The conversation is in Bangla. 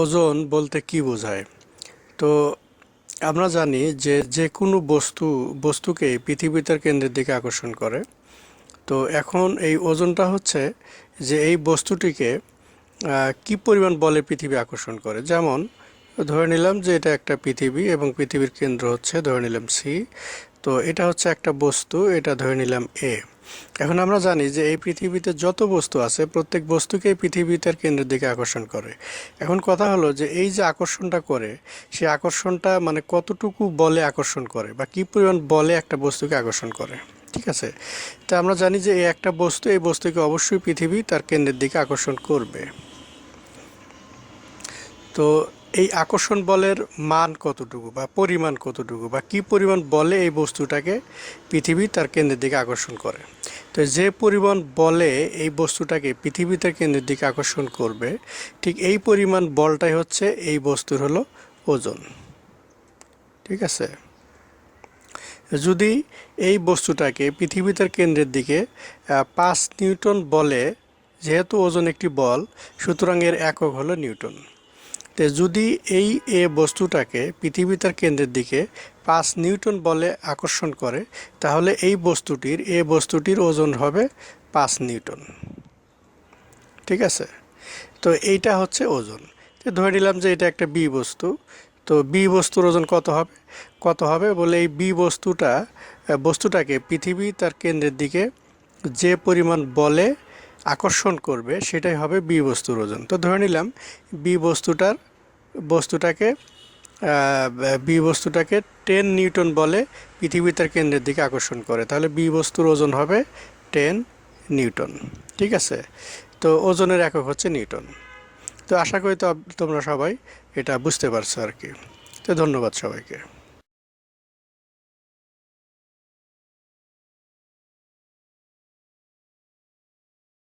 ওজন বলতে কি বোঝায়? তো আমরা জানি যে যে কোনো বস্তু, বস্তুকে পৃথিবীতে কেন্দ্রের দিকে আকর্ষণ করে। তো এখন এই ওজনটা হচ্ছে যে এই বস্তুটিকে কি পরিমাণ বলে পৃথিবী আকর্ষণ করে? যেমন ধরে নিলাম যে এটা একটা পৃথিবী এবং পৃথিবীর কেন্দ্র হচ্ছে ধরে নিলাম সি। তো এটা হচ্ছে একটা বস্তু, এটা ধরে নিলাম এ। এখন আমরা জানি যে এই পৃথিবীতে যত বস্তু আছে, প্রত্যেক বস্তুকেই পৃথিবী তার কেন্দ্রের দিকে আকর্ষণ করে। এখন কথা হলো যে এই যে আকর্ষণটা করে সেই আকর্ষণটা মানে কতটুকু বলে আকর্ষণ করে বা কি পরিমাণ বলে একটা বস্তুকে আকর্ষণ করে, ঠিক আছে? তা আমরা জানি যে এই একটা বস্তু, এই বস্তুকে অবশ্যই পৃথিবী তার কেন্দ্রের দিকে আকর্ষণ করবে। তো এই আকর্ষণ বলের মান কতটুকু বা পরিমাণ কতটুকু বা কি পরিমাণ বলে এই বস্তুটাকে পৃথিবী তার কেন্দ্রের দিকে আকর্ষণ করে? তো যে পরিমাণ বলে এই বস্তুটাকে পৃথিবীতে কেন্দ্রের দিকে আকর্ষণ করবে, ঠিক এই পরিমাণ বলটাই হচ্ছে এই বস্তুর হলো ওজন। ঠিক আছে? যদি এই বস্তুটাকে পৃথিবী তার কেন্দ্রের দিকে পাঁচ নিউটন বলে, যেহেতু ওজন একটি বল, সুতরাং এর একক হলো নিউটন। তো যদি এই এ বস্তুটাকে পৃথিবী তার কেন্দ্রের দিকে পাঁচ নিউটন বলে আকর্ষণ করে, তাহলে এই বস্তুটির, এ বস্তুটির ওজন হবে পাঁচ নিউটন। ঠিক আছে? তো এইটা হচ্ছে ওজন। তো ধরে নিলাম যে এটা একটা বি বস্তু। তো বি বস্তুর ওজন কত হবে? কত হবে বলে এই বি বস্তুটা বস্তুটাকে পৃথিবী তার কেন্দ্রের দিকে যে পরিমাণ বলে আকর্ষণ করবে, সেটাই হবে বি বস্তুর ওজন। তো ধরে নিলাম, বি বস্তুটার, বস্তুটাকে বি বস্তুটাকে টেন নিউটন বলে পৃথিবী তার কেন্দ্রের দিকে আকর্ষণ করে। তাহলে বি বস্তুর ওজন হবে টেন নিউটন, ঠিক আছে? তো ওজনের একক হচ্ছে নিউটন। তো আশা করি তো তোমরা সবাই এটা বুঝতে পারছ আর কি। তো ধন্যবাদ সবাইকে।